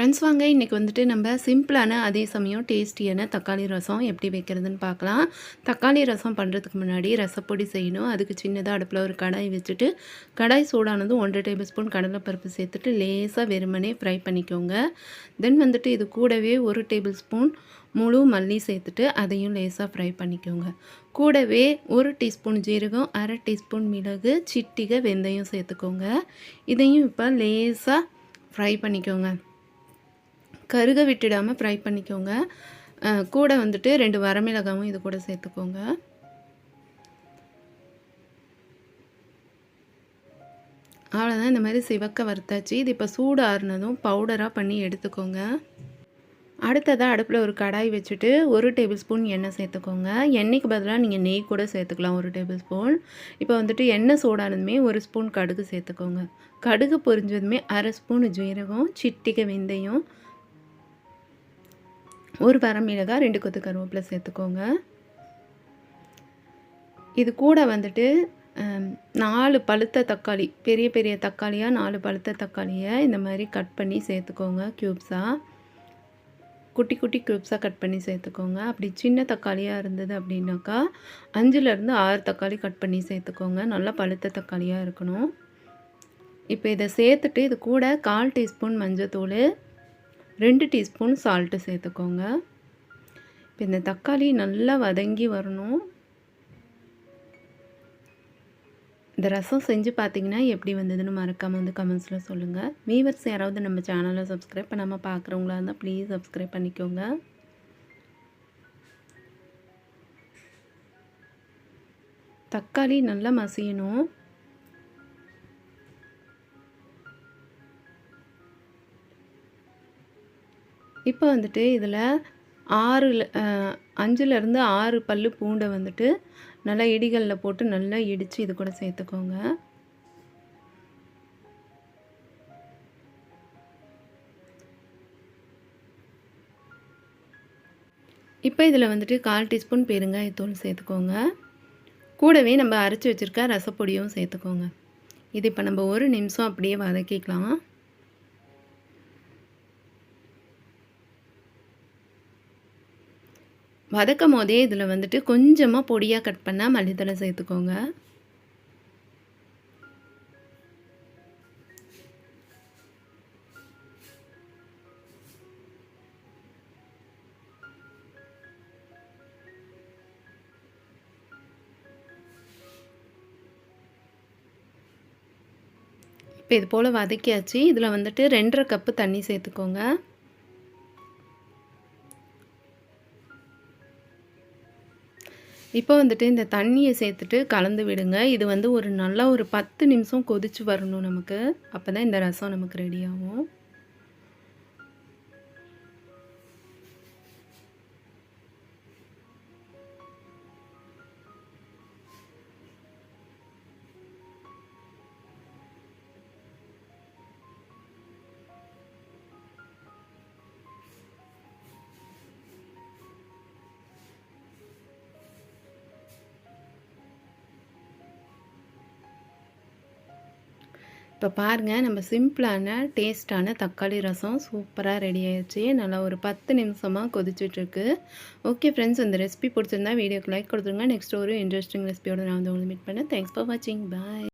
Friends வாங்க. இன்றைக்கி வந்துட்டு நம்ம சிம்பிளான அதே சமயம் டேஸ்டியான தக்காளி ரசம் எப்படி வைக்கிறதுன்னு பார்க்கலாம். தக்காளி ரசம் பண்ணுறதுக்கு முன்னாடி ரசப்பொடி செய்யணும். அதுக்கு சின்னதாக அடுப்பில் ஒரு கடாய் வச்சுட்டு கடாய் சூடானதும் ஒன்றரை டேபிள் ஸ்பூன் கடலைப்பருப்பு சேர்த்துட்டு லேசாக வெறுமனே ஃப்ரை பண்ணிக்கோங்க. தென் வந்துட்டு இது கூடவே ஒரு டேபிள் ஸ்பூன் முழு மல்லி சேர்த்துட்டு அதையும் லேசாக ஃப்ரை பண்ணிக்கோங்க. கூடவே ஒரு டீஸ்பூன் ஜீரகம் அரை டீஸ்பூன் மிளகு சிட்டிகை வெந்தயம் சேர்த்துக்கோங்க. இதையும் இப்போ லேசாக ஃப்ரை பண்ணிக்கோங்க. கருக விட்டுடாமல் ஃப்ரை பண்ணிக்கோங்க. கூட வந்துட்டு ரெண்டு வரமிளகாவும் இது கூட சேர்த்துக்கோங்க. அவ்வளோதான் இந்த மாதிரி சிவக்க வறுத்தாச்சு. இது இப்போ சூடு ஆறுனதும் பவுடராக பண்ணி எடுத்துக்கோங்க. அடுத்ததாக அடுப்பில் ஒரு கடாய் வச்சுட்டு ஒரு டேபிள் ஸ்பூன் எண்ணெய் சேர்த்துக்கோங்க. எண்ணெய்க்கு பதிலாக நீங்கள் நெய் கூட சேர்த்துக்கலாம் ஒரு டேபிள் ஸ்பூன் இப்போ வந்துட்டு எண்ணெய் சூடானதுமே ஒரு ஸ்பூன் கடுகு சேர்த்துக்கோங்க. கடுகு பொரிஞ்சதுமே அரை ஸ்பூன் ஜீரகம் சிட்டிகை வெந்தயம் ஒரு வரமிளகாய் ரெண்டு கொத்து கருவேப்பிலை சேர்த்துக்கோங்க. இது கூட வந்துட்டு நாலு பழுத்த தக்காளி பெரிய பெரிய தக்காளியாக நாலு பழுத்த தக்காளியை இந்த மாதிரி கட் பண்ணி சேர்த்துக்கோங்க க்யூப்ஸாக குட்டி குட்டி க்யூப்ஸாக கட் பண்ணி சேர்த்துக்கோங்க. அப்படி சின்ன தக்காளியாக இருந்தது அப்படின்னாக்கா அஞ்சுலேருந்து ஆறு தக்காளி கட் பண்ணி சேர்த்துக்கோங்க. நல்லா பழுத்த தக்காளியாக இருக்கணும். இப்போ இதை சேர்த்துட்டு இது கூட கால் டீஸ்பூன் மஞ்சத்தூள் ரெண்டு டீஸ்பூன் சால்ட்டு சேர்த்துக்கோங்க. இப்போ இந்த தக்காளி நல்லா வதங்கி வரணும். இந்த ரசம் செஞ்சு பார்த்தீங்கன்னா எப்படி வந்ததுன்னு மறக்காமல் வந்து கமெண்ட்ஸில் சொல்லுங்கள் வீவர்ஸ் யாராவது நம்ம சேனலை சப்ஸ்கிரைப் பண்ணாமல் பார்க்குறவங்களா இருந்தால் ப்ளீஸ் சப்ஸ்கிரைப் பண்ணிக்கோங்க. தக்காளி நல்லா மசியணும். இப்போ வந்துட்டு இதில் ஆறு அஞ்சுலேருந்து ஆறு பல் பூண்டை வந்துட்டு நல்லா இடிகளில் போட்டு நல்லா இடித்து இது கூட சேர்த்துக்கோங்க. இப்போ இதில் வந்துட்டு கால் டீஸ்பூன் பெருங்காயத்தூள் சேர்த்துக்கோங்க. கூடவே நம்ம அரைச்சி வச்சுருக்க ரசப்பொடியும் சேர்த்துக்கோங்க. இது இப்போ நம்ம ஒரு நிமிஷம் அப்படியே வதக்கிக்கலாம். வதக்கும் போதே இதில் வந்துட்டு கொஞ்சமாக பொடியாக கட் பண்ணால் மல்லித்தலை சேர்த்துக்கோங்க. இப்போ இது போல் வதக்கியாச்சு. இதில் வந்துட்டு ரெண்டரை கப்பு தண்ணி சேர்த்துக்கோங்க. இப்போ வந்துட்டு இந்த தண்ணியை சேர்த்துட்டு கலந்து விடுங்க. இது வந்து ஒரு நல்லா ஒரு பத்து நிமிஷம் கொதித்து வரணும் நமக்கு. அப்போ தான் இந்த ரசம் நமக்கு ரெடி ஆகும். இப்போ பாருங்கள் நம்ம சிம்பிளான டேஸ்ட்டான தக்காளி ரசம் சூப்பராக ரெடி ஆயிடுச்சு. நல்லா ஒரு பத்து நிமிஷமாக கொதிச்சுட்ருக்கு. ஓகே ஃப்ரெண்ட்ஸ் இந்த ரெசிபி பிடிச்சிருந்தா வீடியோக்கு லைக் கொடுத்துருங்க. நெக்ஸ்ட் ஒரு இன்ட்ரெஸ்டிங் ரெசிபியோட நான் வந்து உங்களுக்கு மீட் பண்ணேன். தேங்க்ஸ் ஃபார் வாட்சிங் பாய்